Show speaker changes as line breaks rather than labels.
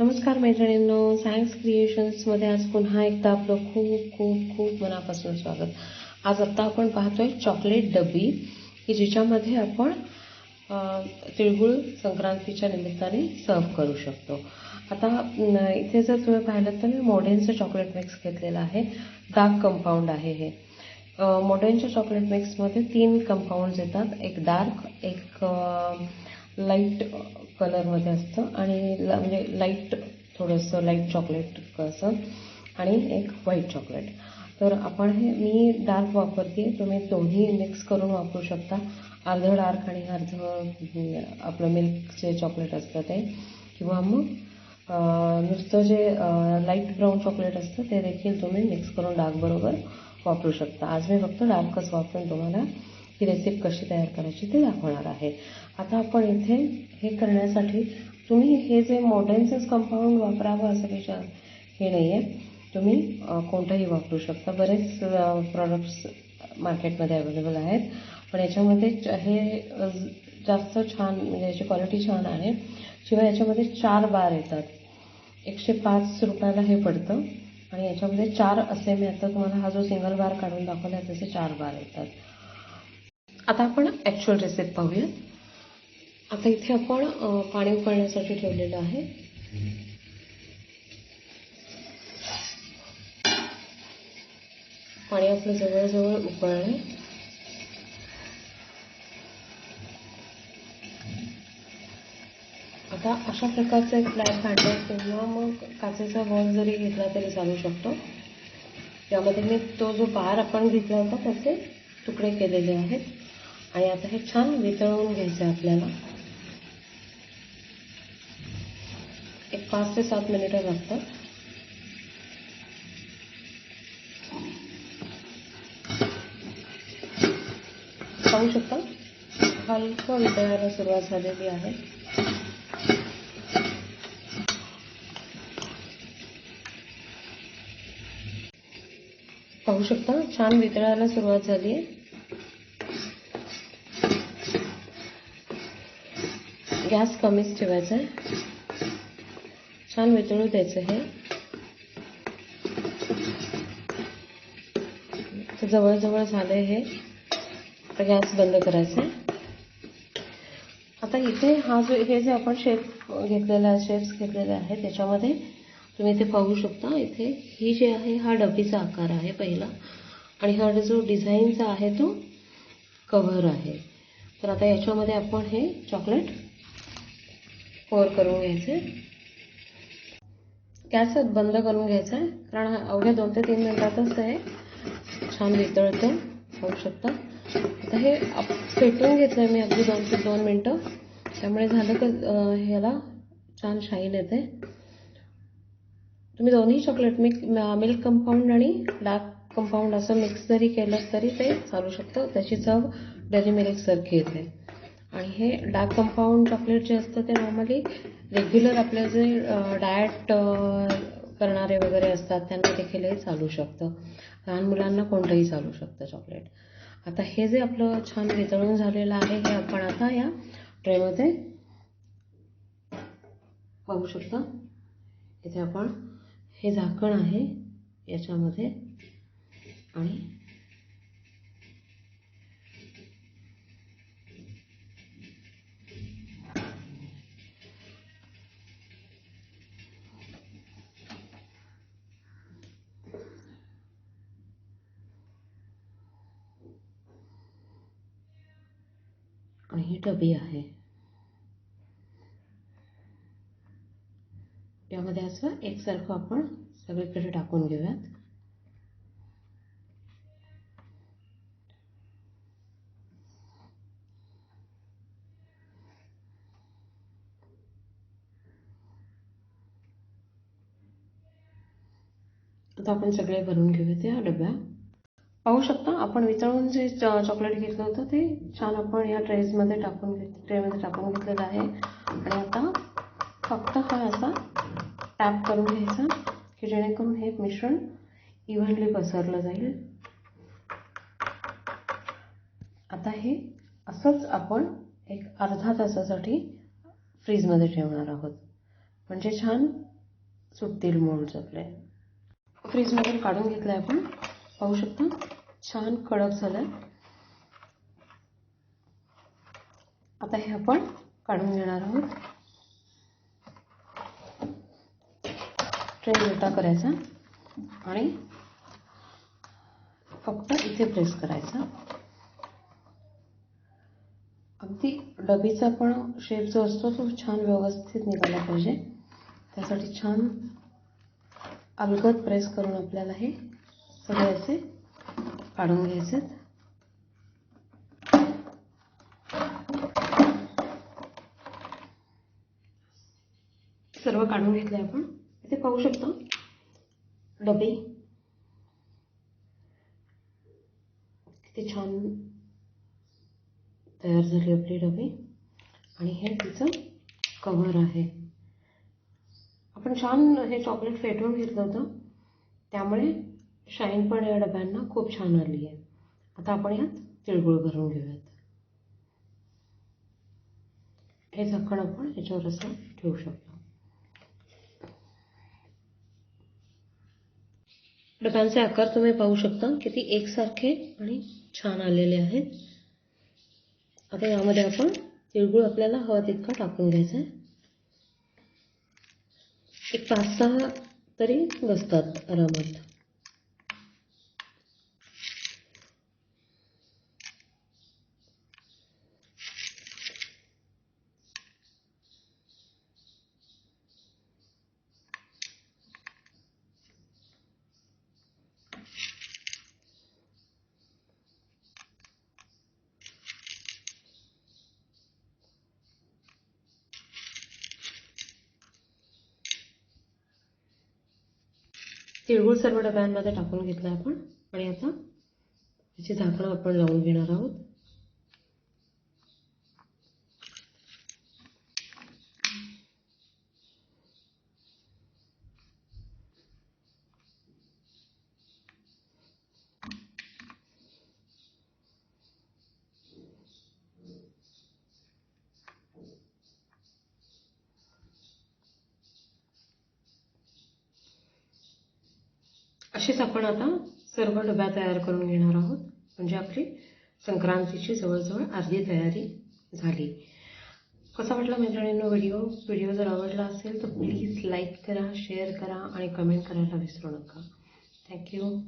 नमस्कार मैत्रिणींनो सायन्स क्रिएशन्समध्ये आज पुन्हा एकदा आपलं खूप खूप खूप मनापासून स्वागत. आज आत्ता आपण पाहतोय चॉकलेट डबी की जिच्यामध्ये आपण तिळगुळ संक्रांतीच्या निमित्ताने सर्व करू शकतो. आता इथे जर तुम्ही पाहिलं तर मी मोडेनचं चॉकलेट मिक्स घेतलेलं आहे. डार्क कंपाऊंड आहे हे. मोडेनच्या चॉकलेट मिक्समध्ये तीन कंपाऊंड्स येतात. एक डार्क एक लाइट कलरमध्ये असतं आणि म्हणजे लाइट थोडंसं लाइट चॉकलेट असं आणि एक व्हाईट चॉकलेट तर आपण हे मी डार्क वापरते तुम्ही दोन्ही मिक्स करून वापरू शकता. अर्धं डार्क आणि अर्धं आपलं मिल्कचे चॉकलेट असतं ते. किंवा मग नुसतं जे लाइट ब्राऊन चॉकलेट असतं ते देखील तुम्ही मिक्स करून डार्कबरोबर वापरू शकता. आज मी फक्त डार्कच वापरून तुम्हाला. ही रेसिपी कशी तयार करायची ते दाखवणार आहे. आता आपण इथे हे करण्यासाठी तुम्ही हे जे मॉडर्नचंच कंपाऊंड वापरावं असं काही हे नाही आहे तुम्ही कोणतंही वापरू शकता. बरेच प्रॉडक्ट्स मार्केटमध्ये अवेलेबल आहेत. पण याच्यामध्ये च- हे जास्त छान म्हणजे याची क्वालिटी छान आहे. शिवाय याच्यामध्ये चार बार येतात. एकशे पाच रुपयाला हे पडतं. आणि याच्यामध्ये चार असे मी आता तुम्हाला हा जो सिंगल बार काढून दाखवला आहे तसे चार बार येतात. आता आपण ॲक्च्युअल रेसिपी पाहूया. आता इथे आपण पाणी उकळण्यासाठी ठेवलेलं आहे. पाणी आपलं जवळजवळ उकळलं. आता अशा प्रकारचं एक फ्लॅट भांडं किंवा मग काचेचा बॉल जरी घेतला तरी चालू शकतो. यामध्ये मी तो जो बार आपण घेतला होता त्याचे तुकडे केलेले आहेत. आता हे छान वितळवून घ्यायचं एक पाच ते सात मिनिटं लागतात. पाहू शकता? हलकं वितळायला सुरुवात झालेली आहे. शकता? छान वितळायला सुरुवात झाली गॅस कमीच ठेवायचा आहे. छान वितळू द्यायचं हे. जवळजवळ झालं हे. आता गॅस बंद करायचा आहे. आता इथे हा जो हे जे आपण शेप घेतलेला आहे शेप्स घेतलेले आहे त्याच्यामध्ये तुम्ही इथे पाहू शकता इथे ही जी आहे हा डबीचा आकार आहे पहिला. आणि हा जो डिझाईनचा आहे तो कव्हर आहे. तर आता याच्यामध्ये आपण हे चॉकलेट पोर करून घ्यायचे गॅस बंद करून घ्यायचा आहे कारण अवघ्या दोन ते तीन मिनिटातच हे छान वितळतं. होऊ शकता. आता हे आप- फेटून घेतलं मी अगदी दोन ते दोन मिनटं. त्यामुळे झालं तर ह्याला छान शाईन येते तुम्ही दोन्ही चॉकलेट मिक मिल्क कंपाऊंड आणि डार्क कंपाऊंड असं मिक्स जरी केलं तरी ते चालू शकतं. त्याची चव डेअरी मिल्कसारखी येते. आणि हे डार्क कंपाऊंड चॉकलेट जे असतं ते नॉर्मली रेग्युलर आपलं जे डाएट करणारे वगैरे असतात त्यांना देखील हे चालू शकतं. लहान मुलांना कोणतंही चालू शकतं चॉकलेट आता हे जे आपलं छान वितळून झालेलं आहे हे आपण आता या ट्रेमध्ये पाहू शकता. इथे आपण हे झाकण आहे याच्यामध्ये. आणि ही। डबी आहे यामध्ये असं एकसारखं आपण सगळीकडे टाकून घेऊयात आता आपण सगळे भरून डब्या। पाहू शकता. आपण वितळून जे चॉकलेट घेतलं होतं ते छान आपण या ट्रेजमध्ये टाकून घेत ट्रेमध्ये टाकून घेतलेलं आहे. आणि आता फक्त हा असा टॅप करून घ्यायचा की जेणेकरून हे मिश्रण इव्हनली पसरलं जाईल. आता हे असंच आपण एक अर्धा तासासाठी फ्रीजमध्ये ठेवणार आहोत. म्हणजे छान सुटतील मोल्ड्स आपले. फ्रीजमधून काढून घेतलं आहे आपण. पाहू शकता. छान कडक झालं आहे आता हे आपण काढून घेणार आहोत. ट्रेन उलटा करायचा आणि फक्त इथे प्रेस करायचा. अगदी डबीचा पण शेप जो असतो तो छान व्यवस्थित निघाला पाहिजे. त्यासाठी छान अलगद प्रेस करून आपल्याला हे सगळे असे काढून घ्यायचे. सर्व काढून घेतले आपण. इथे पाहू शकतो. डबे. किती छान तयार झाली आपली डबे. आणि हे तिचं कव्हर आहे. आपण छान हे चॉकलेट फेटून घेतलं होतं. त्यामुळे शाईन पण या डब्यांना खूप छान आली आहे. आता आपण यात तिळगुळ भरून घेऊयात. हे झाकण आपण याच्यावर असं ठेवू शकतो. डब्यांचे आकार तुम्ही पाहू शकता किती एकसारखे आणि छान आलेले आहेत. आता यामध्ये आपण तिळगुळ आपल्याला हवा तितका टाकून घ्यायचा आहे. एक पाच सहा तरी बसतात आरामात. तिळगुळ सर्व डब्यांमध्ये टाकून घेतलं आपण. आणि आता त्याची झाकणं आपण लावून घेणार आहोत. अशीच आपण आता सर्व डब्या तयार करून घेणार आहोत. म्हणजे आपली संक्रांतीची जवळजवळ अर्धी तयारी झाली. कसा वाटला मैत्रिणींनो व्हिडिओ? व्हिडिओ जर आवडला असेल तर प्लीज लाईक करा शेअर करा आणि कमेंट करायला विसरू नका. थँक्यू